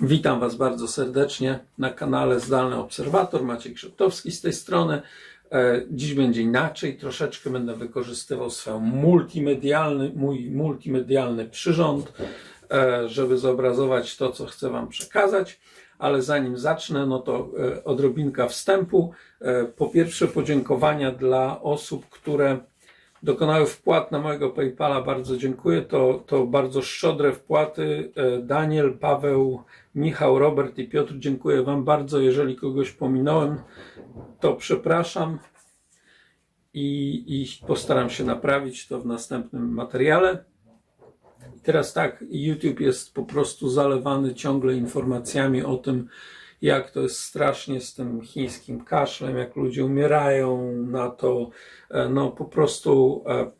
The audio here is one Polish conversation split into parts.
Witam Was bardzo serdecznie na kanale Zdalny Obserwator. Maciej Krzyptowski z tej strony. E, Dziś będzie inaczej, troszeczkę będę wykorzystywał swoją multimedialny, mój multimedialny przyrząd, e, żeby zobrazować to, co chcę Wam przekazać. Ale zanim zacznę, no to e, odrobinka wstępu. Po pierwsze, podziękowania dla osób, które dokonały wpłat na mojego PayPala. Bardzo dziękuję. To, to bardzo szczodre wpłaty. E, Daniel, Paweł, Michał, Robert i Piotr, dziękuję Wam bardzo. Jeżeli kogoś pominąłem, to przepraszam i, i postaram się naprawić to w następnym materiale. Teraz tak, YouTube jest po prostu zalewany ciągle informacjami o tym, jak to jest strasznie z tym chińskim kaszlem, jak ludzie umierają na to. E, No po prostu, e,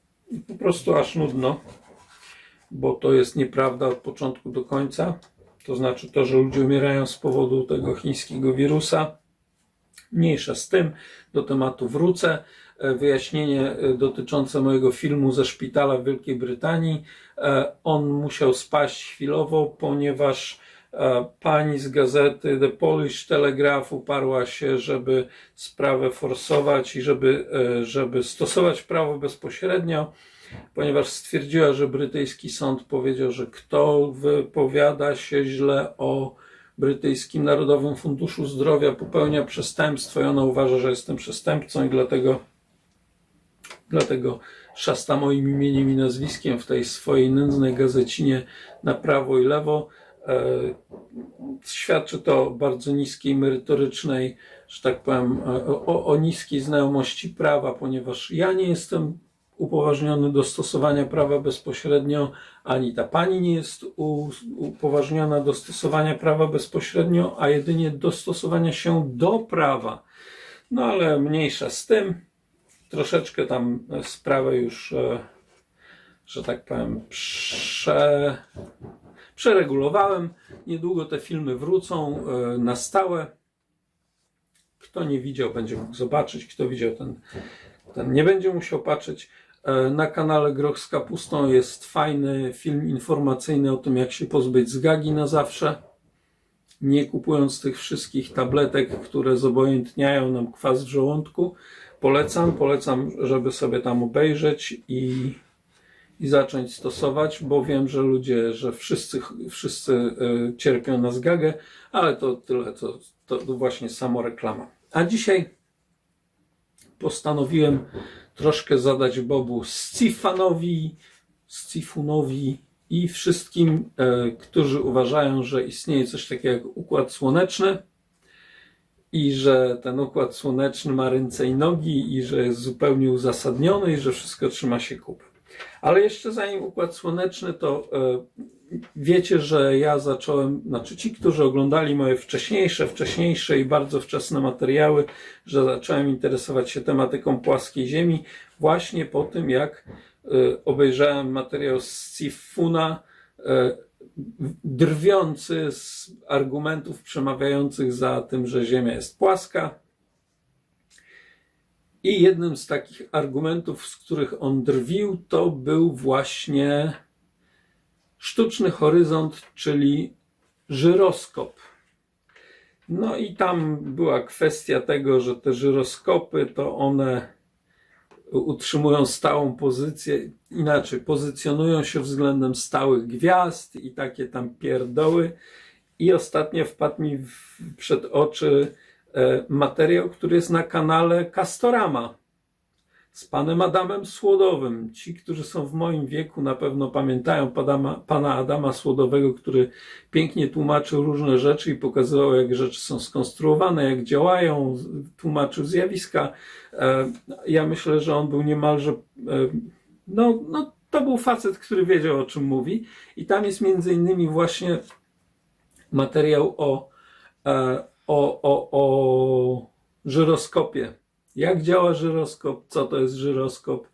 po prostu aż nudno, bo to jest nieprawda od początku do końca. To znaczy to, że ludzie umierają z powodu tego chińskiego wirusa. Mniejsza z tym, do tematu wrócę. E, Wyjaśnienie dotyczące mojego filmu ze szpitala w Wielkiej Brytanii. On musiał spaść chwilowo, ponieważ pani z gazety The Polish Telegraph uparła się, żeby sprawę forsować i żeby, e, żeby stosować prawo bezpośrednio, ponieważ stwierdziła, że brytyjski sąd powiedział, że kto wypowiada się źle o brytyjskim Narodowym Funduszu Zdrowia popełnia przestępstwo i ona uważa, że jestem przestępcą i dlatego dlatego szasta moim imieniem i nazwiskiem w tej swojej nędznej gazecinie na prawo i lewo. E, Świadczy to bardzo niskiej merytorycznej, że tak powiem, e, o, o niskiej znajomości prawa, ponieważ ja nie jestem upoważniony do stosowania prawa bezpośrednio, ani ta pani nie jest upoważniona do stosowania prawa bezpośrednio, a jedynie do stosowania się do prawa. No ale mniejsza z tym troszeczkę tam sprawę już, e, że tak powiem, prze, przeregulowałem. Niedługo te filmy wrócą e, na stałe. Kto nie widział, będzie mógł zobaczyć. Kto widział, ten, ten nie będzie musiał patrzeć. E, Na kanale Groch z Kapustą jest fajny film informacyjny o tym, jak się pozbyć zgagi na zawsze. Nie kupując tych wszystkich tabletek, które zobojętniają nam kwas w żołądku. Polecam, polecam, żeby sobie tam obejrzeć i, i zacząć stosować, bo wiem, że ludzie, że wszyscy, wszyscy y, cierpią na zgagę, ale to tyle, to, to właśnie samo reklama. A dzisiaj postanowiłem troszkę zadać Bobu Scifanowi, Scifunowi i wszystkim, e, którzy uważają, że istnieje coś takiego jak układ słoneczny i że ten układ słoneczny ma ręce i nogi i że jest zupełnie uzasadniony i że wszystko trzyma się kupy. Ale jeszcze zanim układ słoneczny, to e, wiecie, że ja zacząłem, znaczy ci, którzy oglądali moje wcześniejsze, wcześniejsze i bardzo wczesne materiały, że zacząłem interesować się tematyką płaskiej Ziemi właśnie po tym, jak e, obejrzałem materiał z Cifuna, e, drwiący z argumentów przemawiających za tym, że Ziemia jest płaska. I jednym z takich argumentów, z których on drwił, to był właśnie sztuczny horyzont, czyli żyroskop. No i tam była kwestia tego, że te żyroskopy to one utrzymują stałą pozycję, inaczej pozycjonują się względem stałych gwiazd i takie tam pierdoły. I ostatnio wpadł mi w, przed oczy materiał, który jest na kanale Castorama z panem Adamem Słodowym. Ci, którzy są w moim wieku, na pewno pamiętają pana, pana Adama Słodowego, który pięknie tłumaczył różne rzeczy i pokazywał, jak rzeczy są skonstruowane, jak działają, tłumaczył zjawiska. E, Ja myślę, że on był niemalże. e, No, no, to był facet, który wiedział, o czym mówi. I tam jest między innymi właśnie materiał o, e, o, o, o żyroskopie. Jak działa żyroskop, co to jest żyroskop.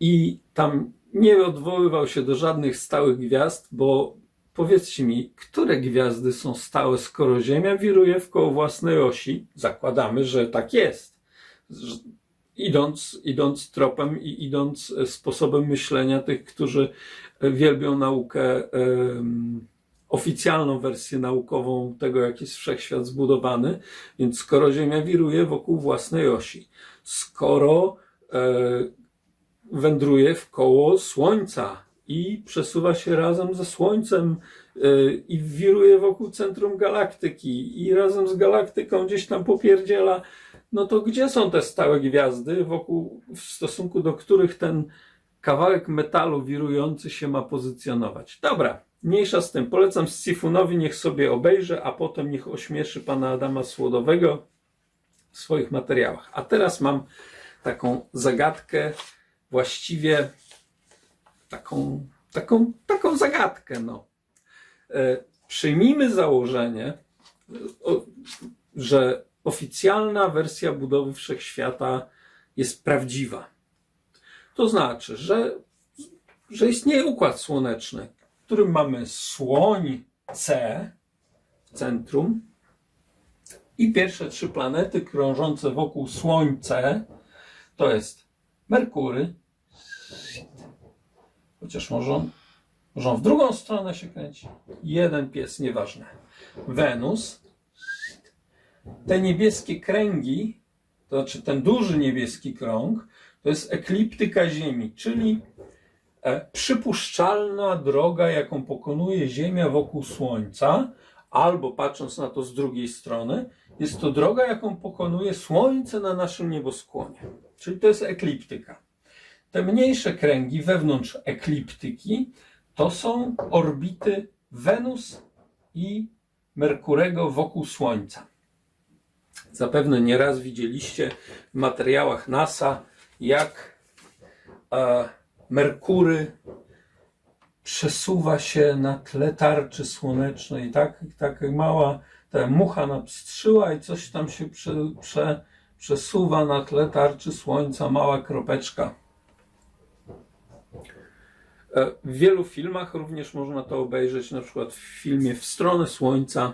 I tam nie odwoływał się do żadnych stałych gwiazd, bo powiedzcie mi, które gwiazdy są stałe, skoro Ziemia wiruje wkoło własnej osi? Zakładamy, że tak jest. Idąc, idąc tropem i idąc e, sposobem myślenia tych, którzy wielbią naukę em, oficjalną wersję naukową tego, jak jest wszechświat zbudowany. Więc skoro Ziemia wiruje wokół własnej osi, skoro e, wędruje w koło Słońca i przesuwa się razem ze Słońcem e, i wiruje wokół centrum galaktyki i razem z galaktyką gdzieś tam popierdziela, no to gdzie są te stałe gwiazdy, wokół, w stosunku do których ten kawałek metalu wirujący się ma pozycjonować? Dobra, mniejsza z tym. Polecam Scifunowi, niech sobie obejrzy, a potem niech ośmieszy pana Adama Słodowego w swoich materiałach. A teraz mam taką zagadkę, właściwie taką, taką, taką zagadkę. No. E, Przyjmijmy założenie, że oficjalna wersja budowy wszechświata jest prawdziwa. To znaczy, że, że istnieje układ słoneczny, w którym mamy słoń C w centrum i pierwsze trzy planety krążące wokół Słońce to jest Merkury, chociaż może on, może on w drugą stronę się kręci. Jeden pies, nieważne. Wenus. Te niebieskie kręgi, to znaczy ten duży niebieski krąg, to jest ekliptyka Ziemi, czyli przypuszczalna droga, jaką pokonuje Ziemia wokół Słońca, albo patrząc na to z drugiej strony, jest to droga, jaką pokonuje Słońce na naszym nieboskłonie. Czyli to jest ekliptyka. Te mniejsze kręgi wewnątrz ekliptyki to są orbity Wenus i Merkurego wokół Słońca. Zapewne nieraz widzieliście w materiałach NASA, jak e, Merkury przesuwa się na tle tarczy słonecznej, tak, tak mała ta mucha napstrzyła i coś tam się prze, prze, przesuwa na tle tarczy słońca, mała kropeczka. E, W wielu filmach również można to obejrzeć, na przykład w filmie W stronę słońca.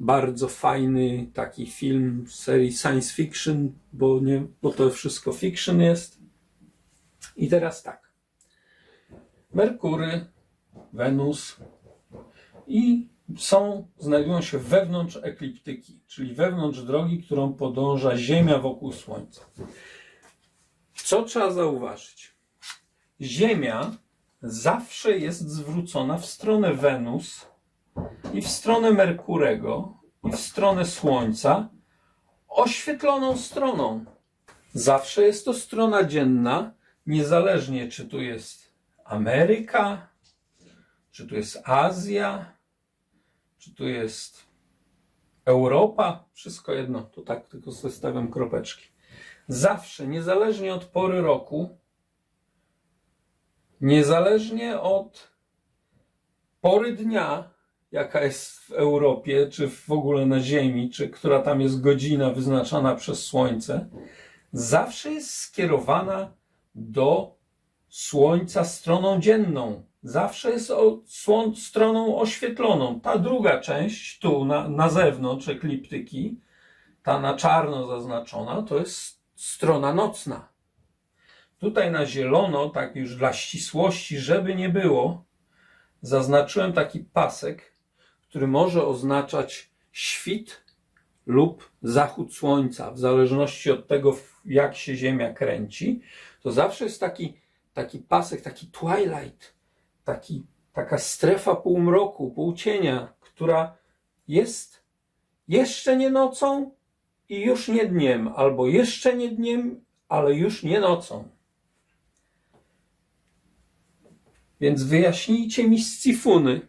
Bardzo fajny taki film z serii science fiction, bo, nie, bo to wszystko fiction jest. I teraz tak. Merkury, Wenus i są, znajdują się wewnątrz ekliptyki, czyli wewnątrz drogi, którą podąża Ziemia wokół Słońca. Co trzeba zauważyć? Ziemia zawsze jest zwrócona w stronę Wenus i w stronę Merkurego i w stronę Słońca oświetloną stroną. Zawsze jest to strona dzienna, niezależnie czy tu jest Ameryka, czy tu jest Azja, czy tu jest Europa, wszystko jedno, to tak tylko zostawiam kropeczki. Zawsze, niezależnie od pory roku, niezależnie od pory dnia, jaka jest w Europie, czy w ogóle na Ziemi, czy która tam jest godzina wyznaczana przez Słońce, zawsze jest skierowana do Słońca stroną dzienną. Zawsze jest słon, stroną oświetloną. Ta druga część, tu na, na zewnątrz ekliptyki, ta na czarno zaznaczona, to jest strona nocna. Tutaj na zielono, tak już dla ścisłości, żeby nie było, zaznaczyłem taki pasek, który może oznaczać świt lub zachód słońca, w zależności od tego, jak się Ziemia kręci. To zawsze jest taki, taki pasek, taki twilight, taki, taka strefa półmroku, półcienia, która jest jeszcze nie nocą i już nie dniem, albo jeszcze nie dniem, ale już nie nocą. Więc wyjaśnijcie mi scifuny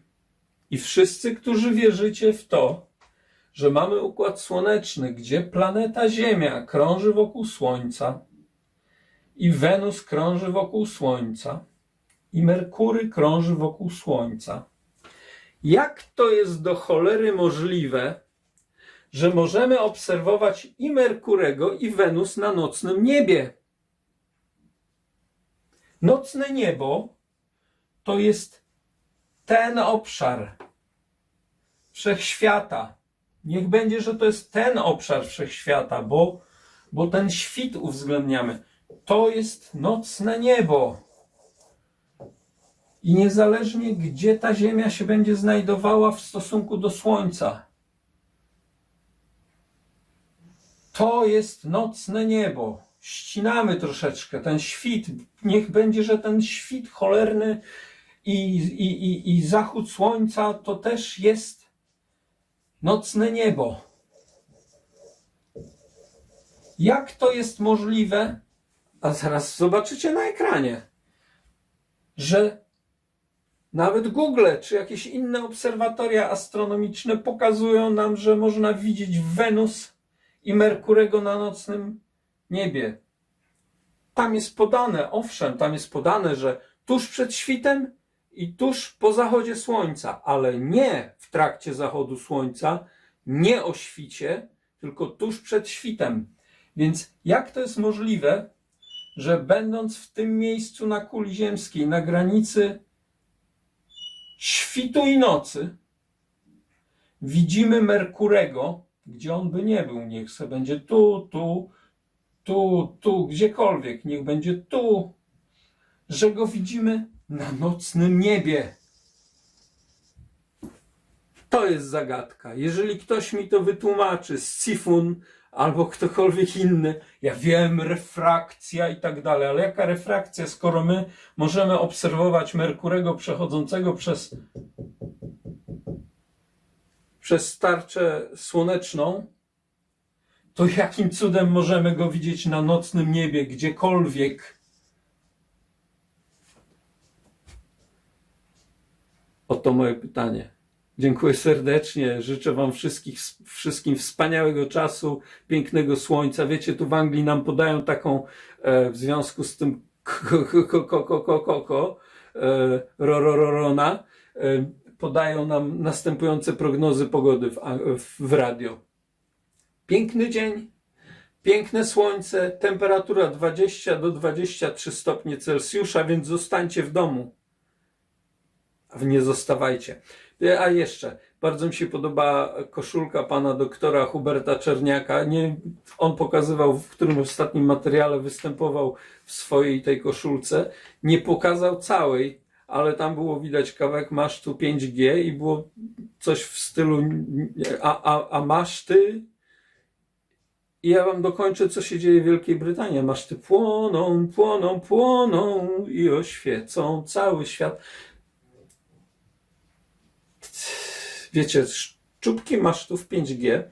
i wszyscy, którzy wierzycie w to, że mamy układ słoneczny, gdzie planeta Ziemia krąży wokół Słońca i Wenus krąży wokół Słońca i Merkury krąży wokół Słońca. Jak to jest do cholery możliwe, że możemy obserwować i Merkurego, i Wenus na nocnym niebie? Nocne niebo to jest ten obszar wszechświata. Niech będzie, że to jest ten obszar wszechświata, bo, bo ten świt uwzględniamy. To jest nocne niebo. I niezależnie gdzie ta Ziemia się będzie znajdowała w stosunku do Słońca, to jest nocne niebo. Ścinamy troszeczkę ten świt. Niech będzie, że ten świt cholerny i, i, i, i zachód słońca to też jest nocne niebo. Jak to jest możliwe? A zaraz zobaczycie na ekranie, że nawet Google czy jakieś inne obserwatoria astronomiczne pokazują nam, że można widzieć Wenus i Merkurego na nocnym niebie. Tam jest podane, owszem, tam jest podane, że tuż przed świtem i tuż po zachodzie słońca, ale nie w trakcie zachodu słońca, nie o świcie, tylko tuż przed świtem. Więc jak to jest możliwe, że będąc w tym miejscu na kuli ziemskiej, na granicy świtu i nocy, widzimy Merkurego, gdzie on by nie był, niech se będzie tu, tu, tu, tu, gdziekolwiek, niech będzie tu, że go widzimy na nocnym niebie. To jest zagadka. Jeżeli ktoś mi to wytłumaczy, Sifun albo ktokolwiek inny, ja wiem, refrakcja i tak dalej, ale jaka refrakcja, skoro my możemy obserwować Merkurego przechodzącego przez, przez tarczę słoneczną, to jakim cudem możemy go widzieć na nocnym niebie, gdziekolwiek? Oto moje pytanie. Dziękuję serdecznie. Życzę Wam wszystkich, wszystkim wspaniałego czasu, pięknego słońca. Wiecie, tu w Anglii nam podają taką e, w związku z tym koko e, rorororona. E, podają nam następujące prognozy pogody w, w, w radio. Piękny dzień, piękne słońce, temperatura 20 do 23 stopnie Celsjusza, więc zostańcie w domu. A nie zostawajcie. E, A jeszcze, bardzo mi się podoba koszulka pana doktora Huberta Czerniaka. Nie, on pokazywał, w którym ostatnim materiale występował w swojej tej koszulce. Nie pokazał całej, ale tam było widać kawałek masztu 5G i było coś w stylu a, a, a maszty i ja wam dokończę, co się dzieje w Wielkiej Brytanii. Maszty płoną, płoną, płoną i oświecą cały świat. Wiecie, szczupki masztów 5G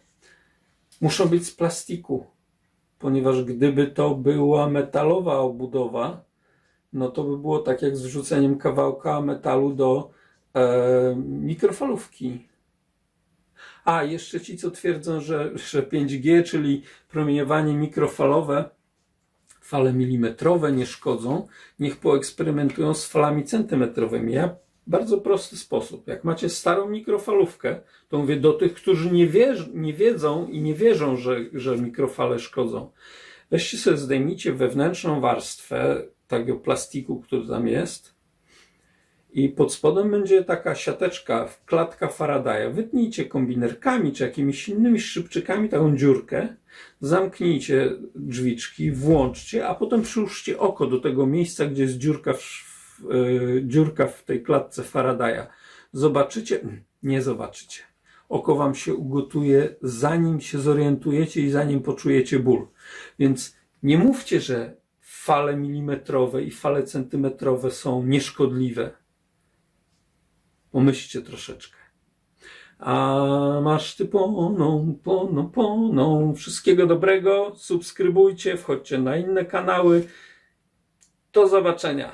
muszą być z plastiku, ponieważ gdyby to była metalowa obudowa, no to by było tak jak z wrzuceniem kawałka metalu do e, mikrofalówki. A, jeszcze ci, co twierdzą, że, że 5G, czyli promieniowanie mikrofalowe, fale milimetrowe nie szkodzą, niech poeksperymentują z falami centymetrowymi. Ja bardzo prosty sposób. Jak macie starą mikrofalówkę, to mówię do tych, którzy nie, nie wiedzą i nie wierzą, że, że mikrofale szkodzą. Weźcie sobie, zdejmijcie wewnętrzną warstwę tego plastiku, który tam jest, i pod spodem będzie taka siateczka, klatka Faradaya. Wytnijcie kombinerkami czy jakimiś innymi szybczykami taką dziurkę, zamknijcie drzwiczki, włączcie, a potem przyłóżcie oko do tego miejsca, gdzie jest dziurka w, e, dziurka w tej klatce Faradaya. Zobaczycie? Nie zobaczycie. Oko wam się ugotuje, zanim się zorientujecie i zanim poczujecie ból. Więc nie mówcie, że fale milimetrowe i fale centymetrowe są nieszkodliwe. Pomyślcie troszeczkę. A masz ty płoną, płoną, płoną. Wszystkiego dobrego. Subskrybujcie, wchodźcie na inne kanały. Do zobaczenia.